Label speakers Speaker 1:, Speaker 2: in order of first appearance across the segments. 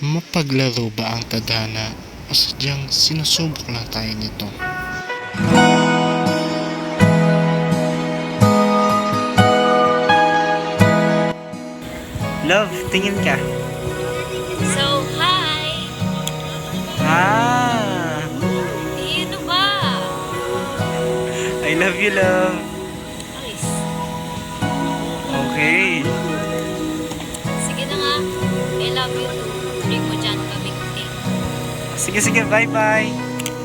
Speaker 1: Mapaglaro ba ang tadhana o sadyang sinusubok lang tayo nito?
Speaker 2: Love, tingin ka.
Speaker 3: So, hi!
Speaker 2: Ah,
Speaker 3: Sino ba?
Speaker 2: I love you, love.
Speaker 3: Sige,
Speaker 2: sige, bye-bye.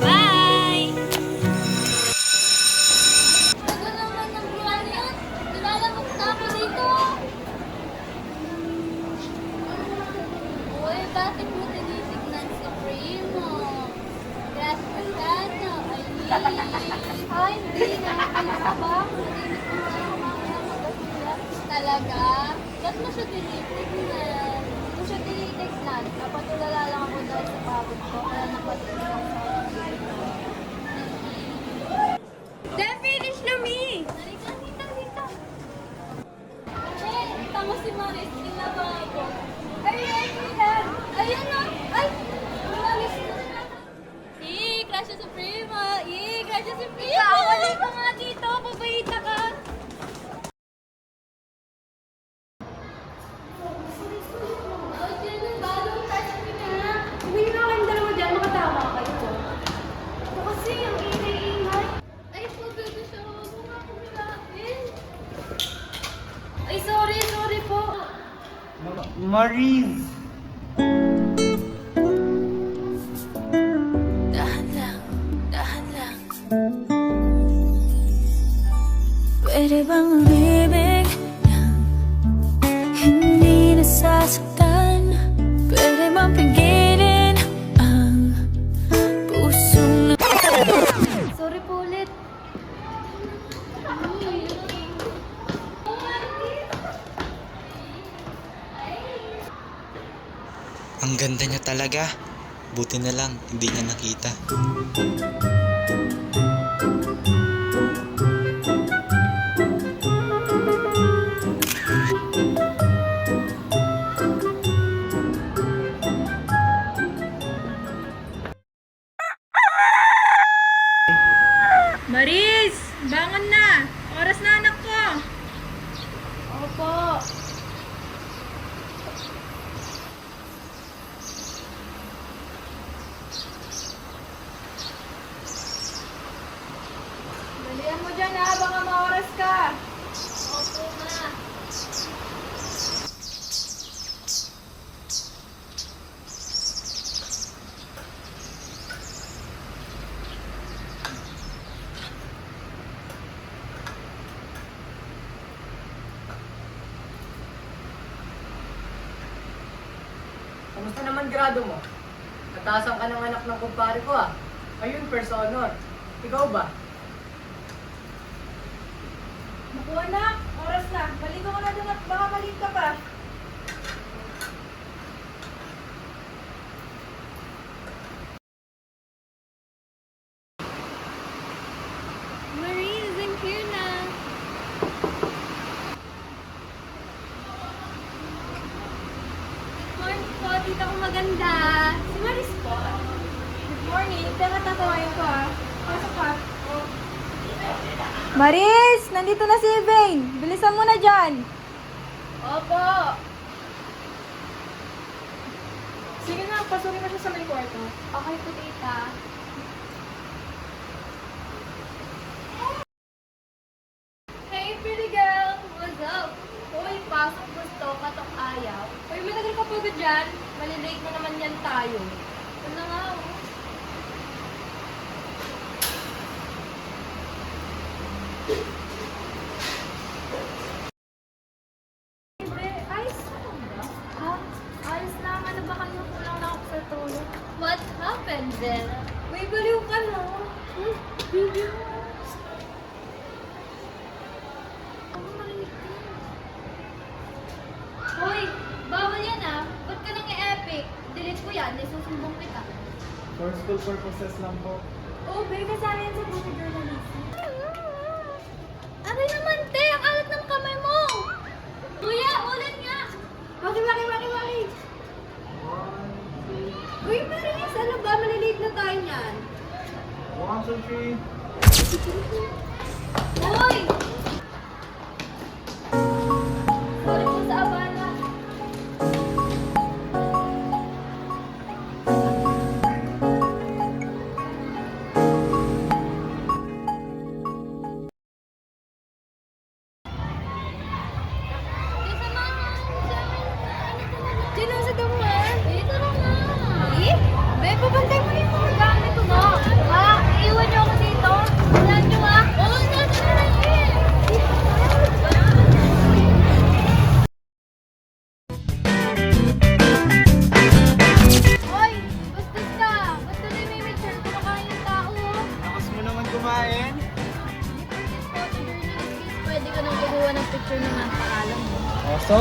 Speaker 3: Bye!
Speaker 4: Ano naman ang buwan yun? Nilalamok na ako dito. Uy, bakit mo tinitignan si Primo? Grabe ka ano? Ay, ay, hindi na. Ka ba? Hindi na. Talaga? Ba't mo siya tinitignan? Tinitignan, napatulala lang ako dahil sa pagod ko. Kaya napatignan ako sa
Speaker 3: Then finish na me!
Speaker 4: Halika, dito, dito. Eh, tama si Maris,
Speaker 2: Maurice.
Speaker 5: Buti na lang, hindi niya nakita.
Speaker 6: Natasan ka ng anak ng kumpare ko ah. Ayun, first. Ikaw ba?
Speaker 7: Naku anak, oras na. Balikan ko na dun at baka malit ka pa.
Speaker 4: Marie, I'm here na. Good morning po, tita ko maganda. Si Maris po.
Speaker 7: Good morning, teka tatawain ko ah. Pasok ka. Maris! Nandito na si Vane! Bilisan mo na dyan!
Speaker 4: Opo.
Speaker 7: Sige na, pasukin mo siya sa may kwarto.
Speaker 4: Okay po, tita. Hey, pretty girl! What's up? Uy, pasok gusto, katok ayaw. Uy, matagal ka pa ba dyan? Malilate na naman yan tayo. Ano nga, oh. country.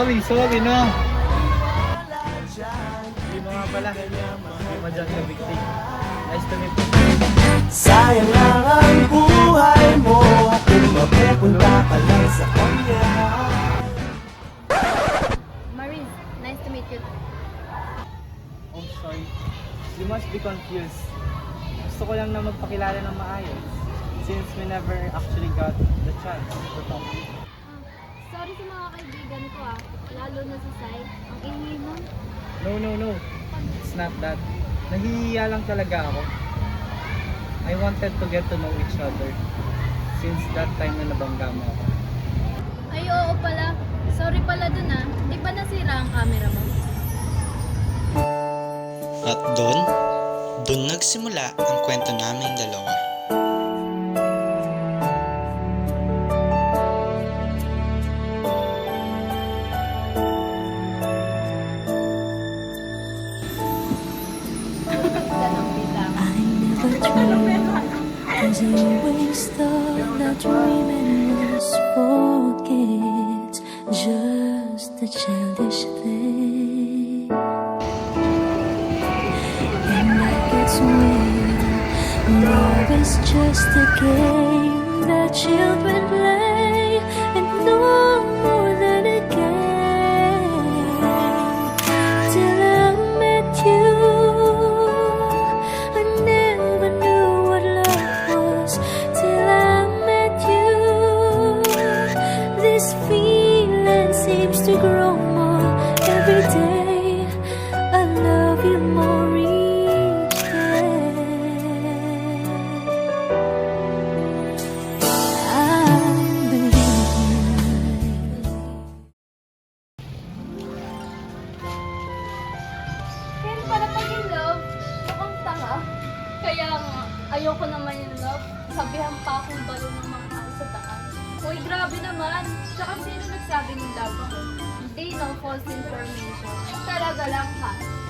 Speaker 4: Sorry,
Speaker 6: sorry, no. Hindi mo nga pala. Hindi mo dyan ka victim. Nice to meet you.
Speaker 8: Sayang lang ang buhay mo At kung mapupunta ka lang sa kanya
Speaker 4: Maris, nice to meet you.
Speaker 6: Oh, sorry. You must be confused. Gusto ko lang na magpakilala ng maayos. Since we never actually got the chance to talk.
Speaker 4: Sorry sa mga kaibigan ko ah. Lalo na si Sai. Ang ingay mo.
Speaker 6: No, no, no. It's not that. Nahihiya lang talaga ako. I wanted to get to know each other since that time na nabangga mo ako.
Speaker 4: Ay, oo pala. Sorry pala dun ah. Di ba nasira ang camera mo?
Speaker 5: At doon, doon nagsimula ang kwento naming dalawa.
Speaker 9: I always thought that dreaming was forget Just a childish thing. And that gets weird. Love is just a game that children play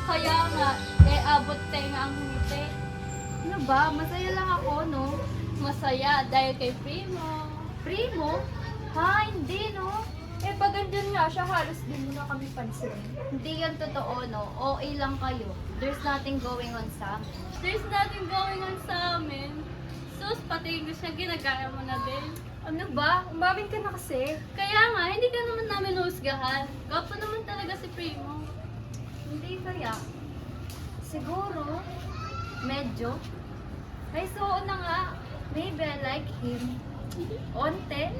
Speaker 4: Kaya nga, eh, abot tenga ang ngiti. Ano ba? Masaya lang ako, no? Masaya dahil kay Primo. Primo? Ha? Hindi, no? Eh, pag andyan nga siya, halos di mo na kami pansin. Hindi yan totoo, no? OA lang kayo. There's nothing going on sa amin. There's nothing going on sa amin. Sus, pati English na ginagaya mo na din. Ano ba? Umamin ka na kasi. Kaya nga, hindi ka naman namin husgahan. Gapo naman talaga si Primo. Hindi kaya. Siguro, medyo. Ay, so na nga. Maybe I like him. Onte.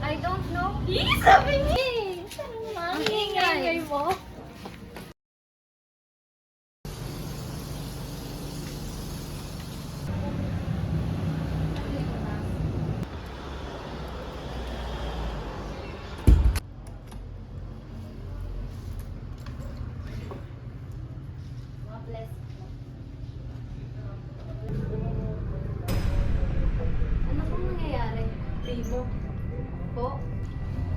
Speaker 4: I don't know. Sabi niya. Ang ingay mo. God bless. Ano pong nangyayari? Primo. Po?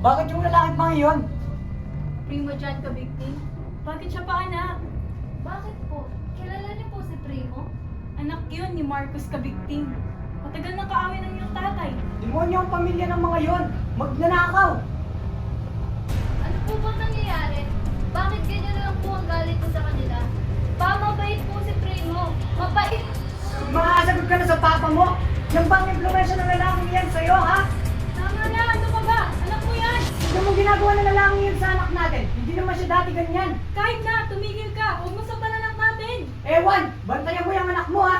Speaker 6: Bakit yung lalaki pang iyon?
Speaker 4: Primo dyan ka, victim?
Speaker 7: Bakit siya pa anak?
Speaker 4: Bakit po? Kilala niyo po si Primo?
Speaker 7: Anak yun ni Marcos Kabigting. Matagal na kaaway ng iyong tatay.
Speaker 6: Demonyo ang pamilya ng mga yon. Magnanakaw.
Speaker 4: Ano po ba nangyayari? Bakit ganyan na lang po ang galit mo sa kanila? Pa, mabait po si Primo. Mabait.
Speaker 6: Makakasagot ka na sa papa mo. Yan bang impluensya ng lalaking yan sa'yo, ha? Sa naman siya dati ganyan.
Speaker 7: Kahit na, tumigil ka. Huwag mo saktan anak natin.
Speaker 10: Ewan! Bantayan mo yung anak mo ha!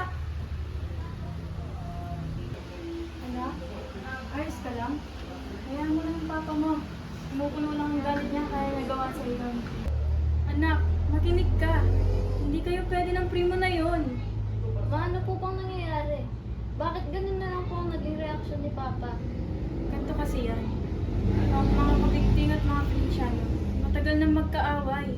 Speaker 7: Anak, ayos ka lang? Hayaan mo lang yung papa mo. Kumukulo lang ang galit niya kaya nagawa sa yun. Anak, makinig ka. Hindi kayo pwede ng primo na yun.
Speaker 4: Ma, ano po bang nangyayari? Bakit ganun na lang po ang naging reaksyon ni Papa?
Speaker 7: Ganito kasi yan. Ang mga kabigting at mga pinsyano, matagal na magkaaway.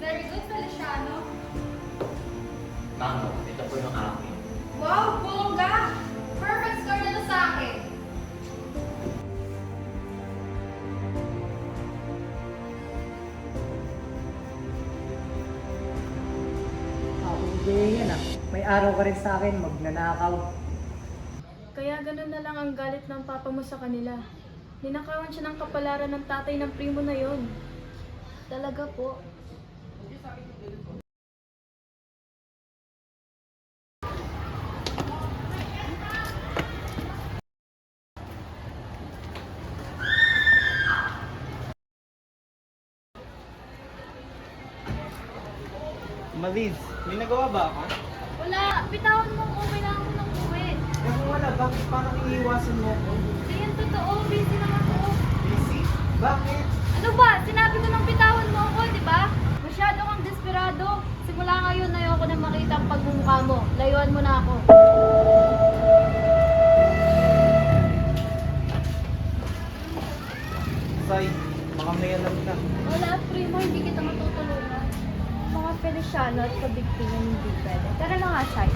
Speaker 4: Very good, Feliciano.
Speaker 11: Ma'am, ito po yung akin.
Speaker 6: Araw ka rin sa akin, magnanakaw.
Speaker 7: Kaya ganun na lang ang galit ng papa mo sa kanila. Ninakawan siya ng kapalaran ng tatay ng primo na yon.
Speaker 4: Talaga po.
Speaker 6: Maliz, may nagawa ba ako?
Speaker 4: Wala, bitawan mo ako. Kailangan ko ng uwi.
Speaker 6: Eh kung wala, bakit parang iniiwasan mo ako?
Speaker 4: Hindi yan totoo. Busy lang ako.
Speaker 6: Busy? Bakit?
Speaker 4: Ano ba? Sinabi ko nang bitawan mo ako, di ba? Masyado kang desperado. Simula ngayon, ayoko na makita ang pagmumukha mo. Layuan mo na ako.
Speaker 6: Say, baka may alam ka.
Speaker 4: Wala, primo, hindi kita matutulungan.
Speaker 7: Feliciano at kabigtingan hindi pwede. Tara na nga, Shai.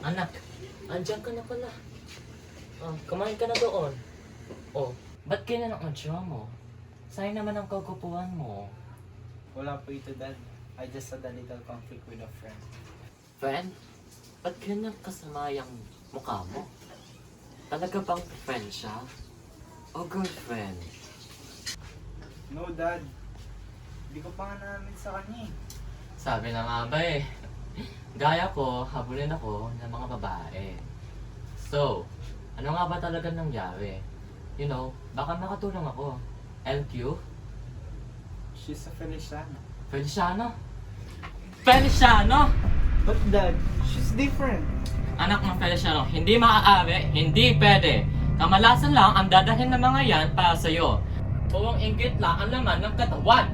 Speaker 11: Anak, andyan ka na pala. Oh, kumain ka na doon. Oh, ba't ganyan ang adsya mo? Sayang naman ang kagupuan mo.
Speaker 6: Wala po ito, Dad. I just had a little conflict with a friend.
Speaker 11: Friend, ba't ganyan kasama yung mukha mo? Talaga bang friend siya? O girlfriend?
Speaker 6: No, Dad. Hindi ko pa nga namin sa kanya eh.
Speaker 11: Sabi na nga ba eh. Gaya ko, habulin ako ng mga babae. So, ano nga ba talaga nangyari? You know, baka makatulong ako. LQ?
Speaker 6: She's a Feliciano.
Speaker 11: Feliciano? Feliciano?
Speaker 6: But Dad, she's different.
Speaker 11: Anak ng Feliciano, hindi maaari, hindi pwede. Kamalasan lang ang dadahin ng mga yan para sa'yo. Buwang inggit lang ang laman ng katawan.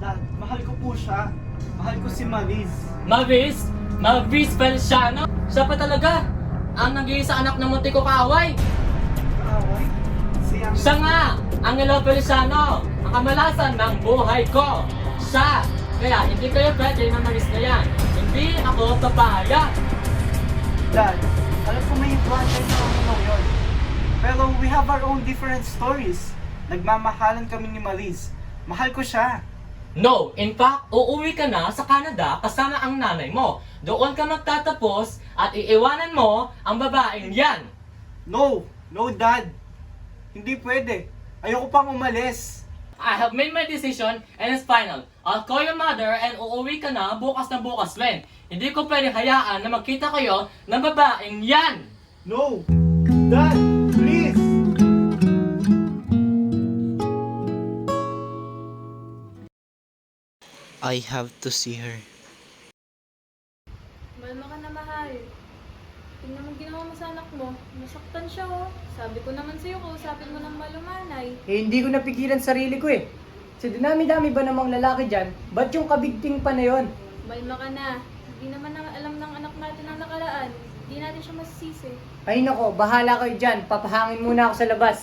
Speaker 6: Dad, mahal ko po siya. Mahal ko si Maliz.
Speaker 11: Mavis? Mavis Feliciano? Siya pa talaga ang nag-iisa anak ng munti ko kaaway.
Speaker 6: Kaaway. Siya
Speaker 11: Siya nga, ang Angelo Feliciano, ang kamalasan ng buhay ko. Siya. Kaya hindi kayo pwede na malis na yan. Hindi ako papayag.
Speaker 6: Dad, alam ko may influence sa kami ngayon. Pero we have our own different stories. Nagmamahalan kami ni Maliz. Mahal ko siya.
Speaker 11: No, in fact, uuwi ka na sa Canada kasama ang nanay mo. Doon ka magtatapos at iiwanan mo ang babaeng yan.
Speaker 6: No! No, Dad! Hindi pwede. Ayoko pang umalis.
Speaker 11: I have made my decision and it's final. I'll call your mother and uuwi ka na bukas na bukas rin. Hindi ko pwede hayaan na magkita kayo ng babaeng yan.
Speaker 6: No! Dad! Please!
Speaker 5: I have to see her.
Speaker 7: Malma ka na, mahal. Tingnan mo ginawa mo sa anak mo. Nasaktan siya, oh. Sabi ko naman sa'yo, kausapin mo ng malumanay.
Speaker 12: Eh, hindi ko napigilan sarili ko eh. Sa dinami-dami ba namang lalaki dyan, ba't yung kabigting pa na yon?
Speaker 7: Malma ka na. Naman na alam ng anak natin ang nakaraan. Hindi natin siya masisisi.
Speaker 12: Ay nako, bahala kayo dyan. Papahangin muna ako sa labas.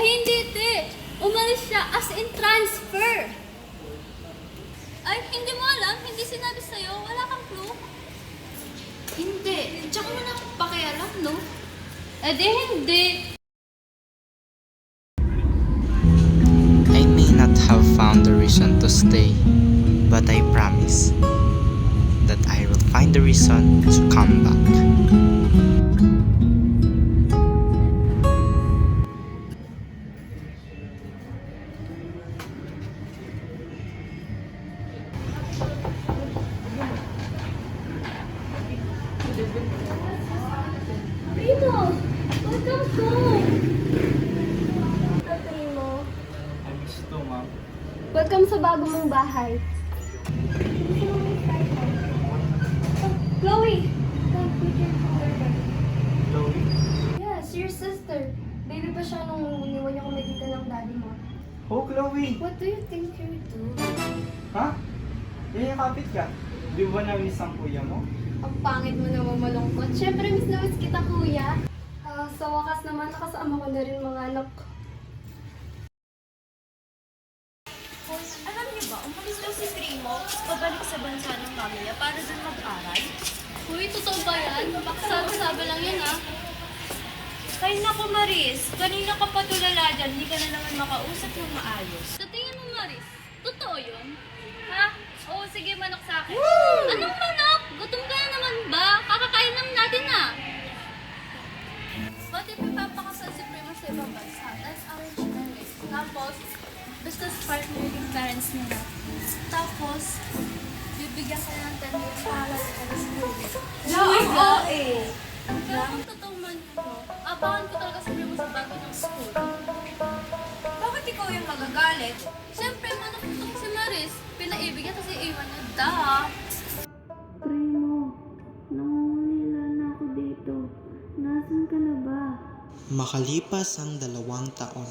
Speaker 3: Ay, hindi, te. Umalis siya as in transfer. Ay, hindi mo alam? Hindi sinabi sa'yo? Wala kang clue? Hindi. Tsaka mo na pakialam, no? Eh di hindi.
Speaker 5: I may not have found the reason to stay, but I promise that I will find the reason to come back.
Speaker 3: Bago mong bahay. Chloe!
Speaker 6: Chloe?
Speaker 3: Yes, your sister. Baby pa siya nung iniwan niya kumikita ng daddy mo.
Speaker 6: Oh, Chloe!
Speaker 3: What do you think you do?
Speaker 6: Ha? Yan yung kapit ka. Di ba na-miss ang kuya mo?
Speaker 3: Ang pangit mo naman malungkot. Siyempre, miss na miss kita, kuya. Ah, sa wakas naman, nakasama ko na rin mga anak ko.
Speaker 7: Alam niyo ba, umalis daw si Primo, pabalik sa bansa ng mami niya para dun mag-aral?
Speaker 3: Uy, totoo ba yan? Sabi-sabi lang yan, ah.
Speaker 7: Kay nako Maris, kanina ka pa tulala dyan, hindi ka na naman makausap ng maayos.
Speaker 3: Sa tingin mo, Maris, totoo yun? Ha? Oo, sige, manok sa akin. Anong manok? Gutom ka na naman ba? Kakakain naman natin, ah.
Speaker 4: What if ipapakasal si Primo sa ibang bansa? That's arranged marriage. Tapos, business partner yung parents nila. Tapos, bibigyan ka ng 10 million para sa school.
Speaker 7: Uy, oo eh.
Speaker 4: Pero kung
Speaker 8: Nasaan ka na ba?
Speaker 5: Makalipas ang dalawang taon.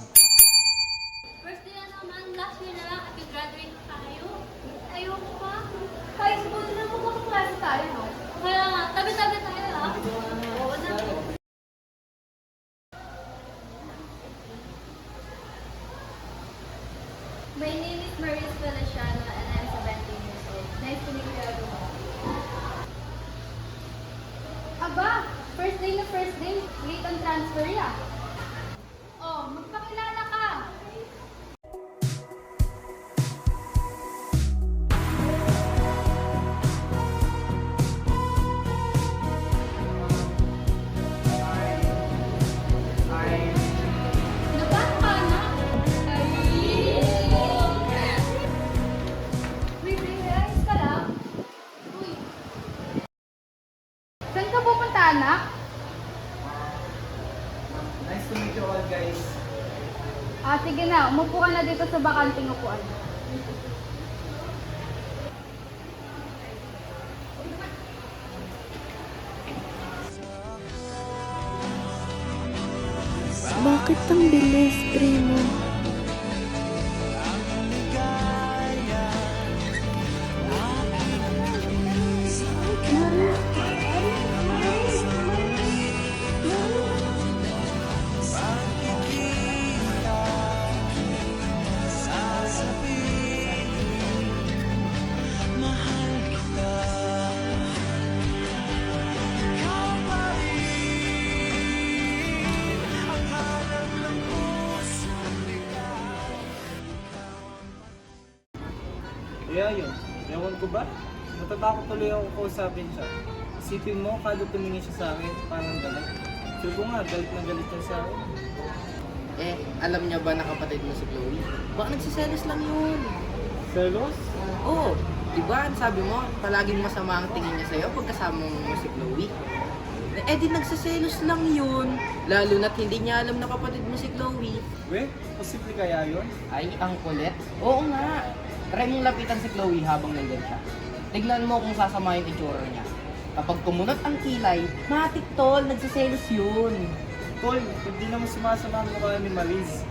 Speaker 3: First year na naman, last year na lang, at graduate na tayo. Ayoko pa.
Speaker 2: Kahit buti na magkakaklase tayo, no?
Speaker 3: Kaya nga, tabi-tabi tayo, ah.
Speaker 2: Oo na.
Speaker 3: My name is Maris Feliciano
Speaker 2: day na first day, late on transfer ya.
Speaker 3: Na,
Speaker 2: dito sa bakanting upuan.
Speaker 8: Bakit ang bilis, Primo?
Speaker 6: Tuloy ako kausapin siya. Isipin mo, kada tumingin siya sa akin, parang galit. Feel ko nga, galit na galit siya sa akin.
Speaker 13: Eh, alam niya ba na kapatid mo si Chloe? Baka nagsiselos lang yun.
Speaker 6: Selos?
Speaker 13: Oo, di ba? Sabi mo, palaging masama ang tingin niya sa'yo pagkasama mo si Chloe. Eh di nagsaselos lang yun. Lalo na't hindi niya alam na kapatid mo si Chloe.
Speaker 6: We, posible kaya yun?
Speaker 13: Ay, ang kulit. Oo nga. Try mong lapitan si Chloe habang nandyan siya. Tignan mo kung sasama yung itsura niya. Kapag kumunot ang kilay, matik tol, nagsaselos yun.
Speaker 6: Tol, hindi naman sumasama ang mukha ni Maris.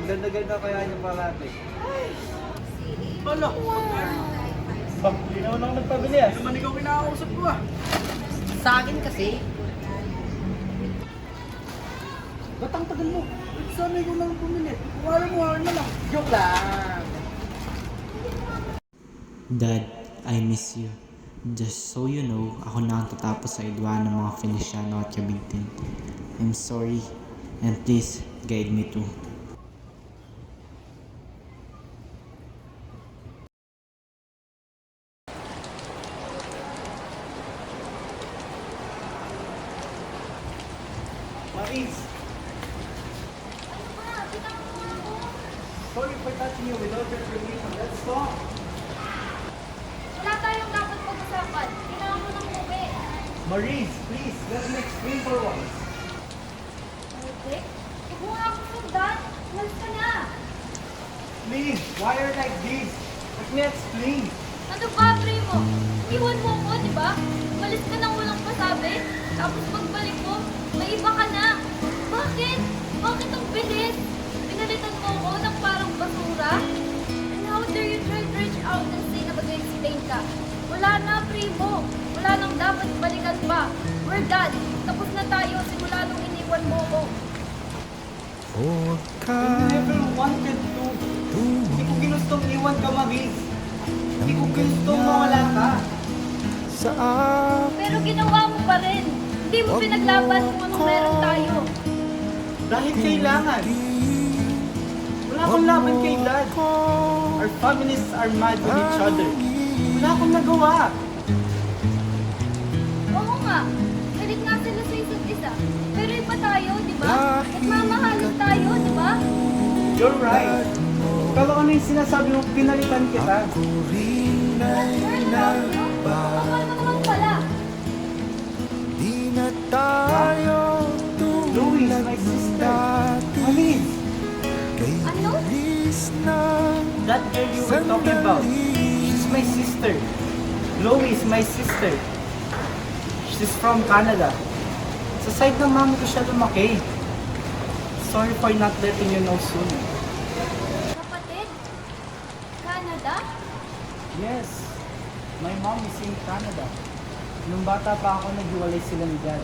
Speaker 6: Ang ganda-ganda kaya niya parati.
Speaker 13: Wala.
Speaker 6: Bak, hindi naman ako nagpabili ah. Naman ikaw kinakausap ko ah.
Speaker 13: Sa akin kasi. Ba't ang tagal mo?
Speaker 6: Sana ikaw lang pumili. Wala mo, wala na lang.
Speaker 13: Joke lang.
Speaker 5: Dad, I miss you. Just so you know, ako na ang tatapos sa idwa ng mga Feliciano at Kabigtin. I'm sorry, and please guide me too.
Speaker 6: Maris! Sorry for touching you without your permission. Let's talk.
Speaker 4: Wala tayong dapat pag-usapan. Kailangan mo ng ube.
Speaker 6: Maris, please, let me explain for once.
Speaker 4: Okay? Eh kung ako sundan, umalis ka na.
Speaker 6: Please, why are you like this? Let me explain.
Speaker 4: Ano ba, Primo? Iwan mo ko, di ba? Umalis ka nang walang pasabi. Tapos pagbalik mo, may iba ka na. Bakit? Bakit ang bilis? Pinalitan mo ko ng parang basura? And how dare you try to reach out and say na mag-explain ka? Wala na, Primo. Wala nang dapat balikan pa. We're done. Tapos na tayo simula nung iniwan mo ko.
Speaker 6: I never wanted to. Hindi ko ginustong iwan ka, Maris. Hindi ko ginustong mawala ka.
Speaker 4: Pero ginawa mo pa rin. Hindi mo pinaglaban kung anong meron tayo.
Speaker 6: Dahil kailangan. Wala akong laban kay Dad. Our families are mad with each other. Wala akong nagawa.
Speaker 4: Oo nga, galit nga sila sa isa't isa. Pero iba tayo, di ba? Nagmamahalan tayo, di ba?
Speaker 6: You're right. Kala ko na yung sinasabi mo, pinalitan kita.
Speaker 4: Girl, love you. Ako ano naman pala.
Speaker 6: Louis, my sister. Malis,
Speaker 4: Ano?
Speaker 6: that girl you were talking about, she's my sister. Chloe is my sister. She's from Canada. Sa side ng mami ko siya lumaki. Sorry for not letting you know sooner.
Speaker 4: Kapatid? Canada?
Speaker 6: Yes, my mom is in Canada. Nung bata pa ako, naghiwalay sila ni Dad.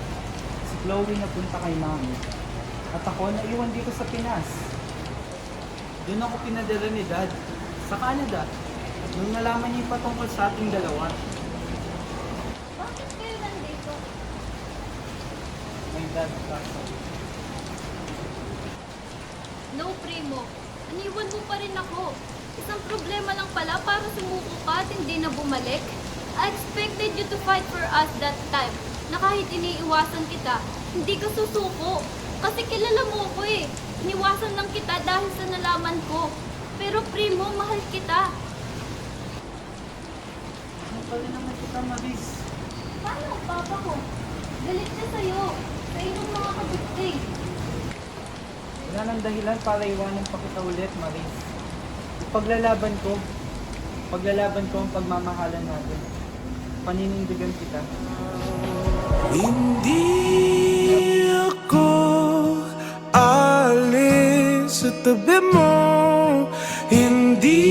Speaker 6: Si Chloe napunta kay mami. At ako, naiwan dito sa Pinas. Doon ako pinadala ni Dad. Sa Canada. Nung nalaman niya patungkol sa ating dalawa.
Speaker 4: Bakit kayo nandito?
Speaker 6: My dad passed
Speaker 4: No, Primo. Aniwan mo pa rin ako. Isang problema lang pala para sumuko ka at hindi na bumalik. I expected you to fight for us that time. Na kahit iniiwasan kita, hindi ka susuko. Kasi kilala mo ko eh. Iniwasan lang kita dahil sa nalaman ko. Pero Primo, mahal kita.
Speaker 6: Ano pala naman kita, Maris?
Speaker 4: Paano papa ko? Galit siya sa'yo. Sa inyong mga kabukti.
Speaker 6: Wala nang dahilan para iwanan pa kita ulit, Maris. Paglalaban ko, paglalaban ko ang pagmamahalan natin. Paninindigan kita.
Speaker 8: Hindi ako alis sa tabi mo Hindi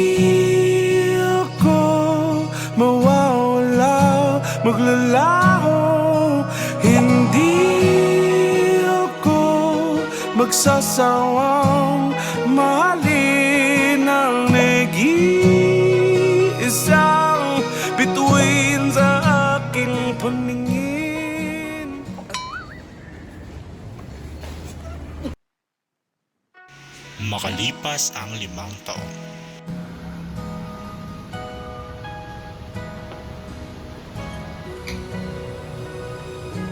Speaker 8: ako mawawala Maglalaho Hindi ako magsasawang
Speaker 1: Makalipas ang limang taon.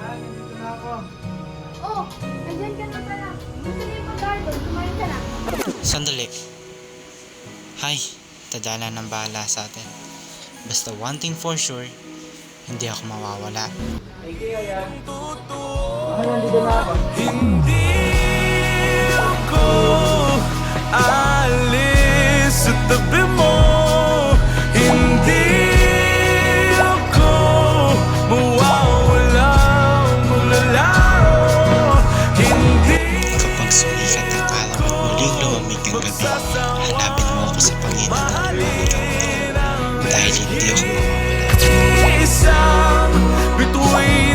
Speaker 6: Nandito na ako.
Speaker 4: Oh, andyan ka na pala. Gusto niyo yung garden. Kumain ka na.
Speaker 5: Sandali. Hay, tadala ng bahala sa atin. Basta one thing for sure, hindi ako mawawala.
Speaker 6: Ay, kaya. Baka nandito na ako.
Speaker 8: ko alis sa tabi mo Hindi ako mawawala maglalaho Hindi
Speaker 5: Kapag sumikat ang araw at muling lumamig ang gabi, hanapin mo ako sa ng. Dahil hindi ako mawawala.
Speaker 8: isang bituin